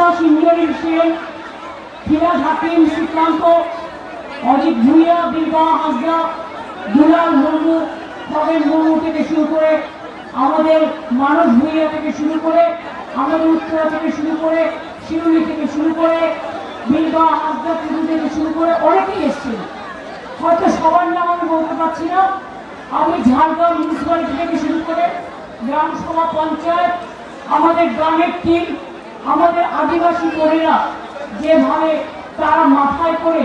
বিশ্বাস ইন্দ্রনীল সেন ফিরাজ হাকিম শ্রীকান্ত অজিত ভুইয়া বিলবা হাসদা দুলাল মুর্মু, খগেন মুর্মু থেকে শুরু করে আমাদের মানস ভুইয়া থেকে শুরু করে আমাদের উত্তরা থেকে শুরু করে শিরুলি থেকে শুরু করে বিলবা হাসদা টুডু থেকে শুরু করে অনেকেই এসছেন। হয়তো সবার নাম আমি বলতে পারছি না। আমি ঝাড়গ্রাম মিউনিসিপ্যালিটি থেকে শুরু করে গ্রাম সভা পঞ্চায়েত, আমাদের গ্রামের টিম আমাদের আদিবাসী বোনেরা যেভাবে তারা মাথায় করে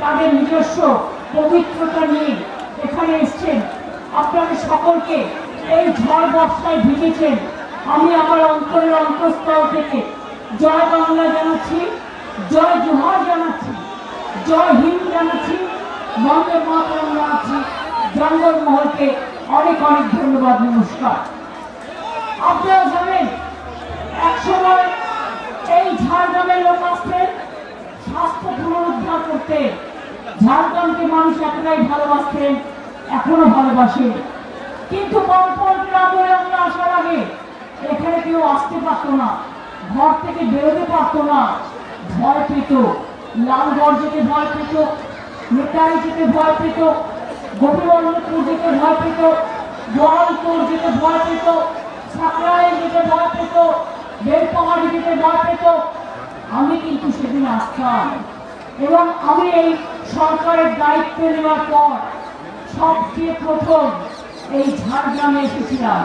তাদের নিজস্ব পবিত্রতা নিয়ে এখানে এসছেন, আপনাদের সকলকে এই ঝড় বর্ষায় ভিজেছেন। আমি আমার অন্তরের অন্তঃস্থল থেকে জয় বাংলা জানাচ্ছি, জয় জোহার জানাচ্ছি, জয় হিন্দ জানাচ্ছি, বন্দে মাতরম জানাচ্ছি। জঙ্গল মহলকে অনেক অনেক ধন্যবাদ, নমস্কার। আপনারা জানেন এক সময় এই ঝাড়গ্রামের স্বাস্থ্য পুনরুদ্ধার করতে। ঝাড়গ্রামকে এখনও কেউ আসতে পারতো না, ঘর থেকে বেরোতে পারতো না। ভয় পেত লালগড় যেতে ভয় পেত নেতাই যেতে ভয় পেত গোপীবল্লভপুর যেতে ভয় পেত জলপুর যেতে ভয় পেত সাকরাই যেতে ভয় পেত, বেলপাহাড়ি যেতে ভয় পেত আমি কিন্তু সেদিন আসতাম এবং আমি এই সরকারের দায়িত্ব নেওয়ার পর সবচেয়ে প্রথম এই ঝাড়গ্রামে এসেছিলাম।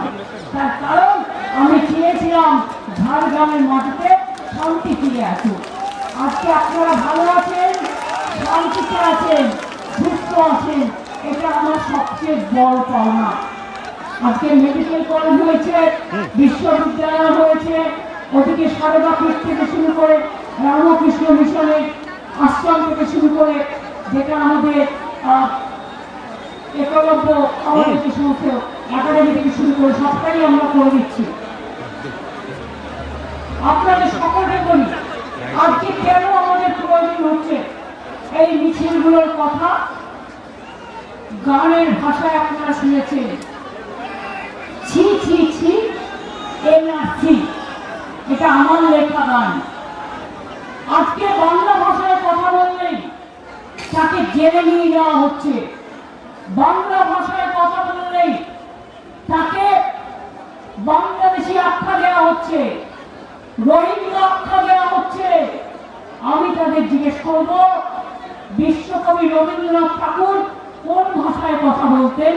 তার কারণ আমি চেয়েছিলাম ঝাড়গ্রামের মাটিতে শান্তি ফিরে আসুক। আজকে আপনারা ভালো আছেন শান্তিতে আছেন সুস্থ আছেন এটা আমার সবচেয়ে বড় পাওনা। আজকে মেডিকেল কলেজ হয়েছে বিশ্ববিদ্যালয় হয়েছে ওদিকে সারদা থেকে শুরু করে রামকৃষ্ণ মিশনের আশ্রম থেকে শুরু করে যেটা আমাদের একলব্য আমাদের সমস্ত একাডেমি থেকে শুরু করে সবটাই আমরা করে দিচ্ছি। আপনাদের সকলকে বলি আজকে কেন আমাদের প্রয়োজন হচ্ছে এই মিছিলগুলোর কথা? গানের ভাষায় আপনারা শুনেছেন। ছি ছি ছি এনআরসি। এটা আমার লেখা গান আজকে বাংলা ভাষায় কথা বললেই তাকে জেলে নিয়ে যাওয়া হচ্ছে। বাংলা ভাষায় কথা বললেই তাকে বাংলাদেশি আখ্যা দেওয়া হচ্ছে। রোহিঙ্গা আখ্যা দেওয়া হচ্ছে। আমি তাদের জিজ্ঞেস করব, বিশ্বকবি রবীন্দ্রনাথ ঠাকুর কোন ভাষায় কথা বলতেন?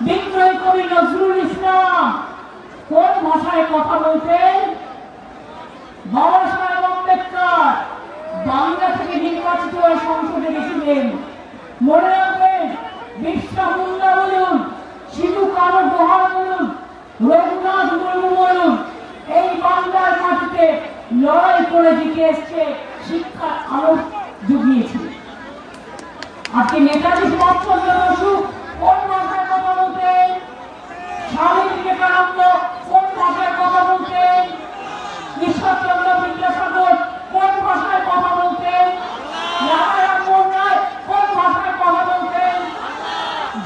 বিক্রয় কবি নজরুল ইসলাম কোন ভাষায় কথা বলতেন? বাবা বাংলা থেকে নির্বাচিত সংসদে গেছিলেন। মনে রাখবেন বিশ্বা মুন্ডা বলুন শিবু কালো দোহা বলুন, রঘুনাথ মুর্মু বলুন, এই বাংলার মাটিতে লড়াই করে জিতে এসছে শিক্ষার আলো জুগিয়েছে। আজকে নেতাজি সুভাষচন্দ্র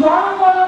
Joga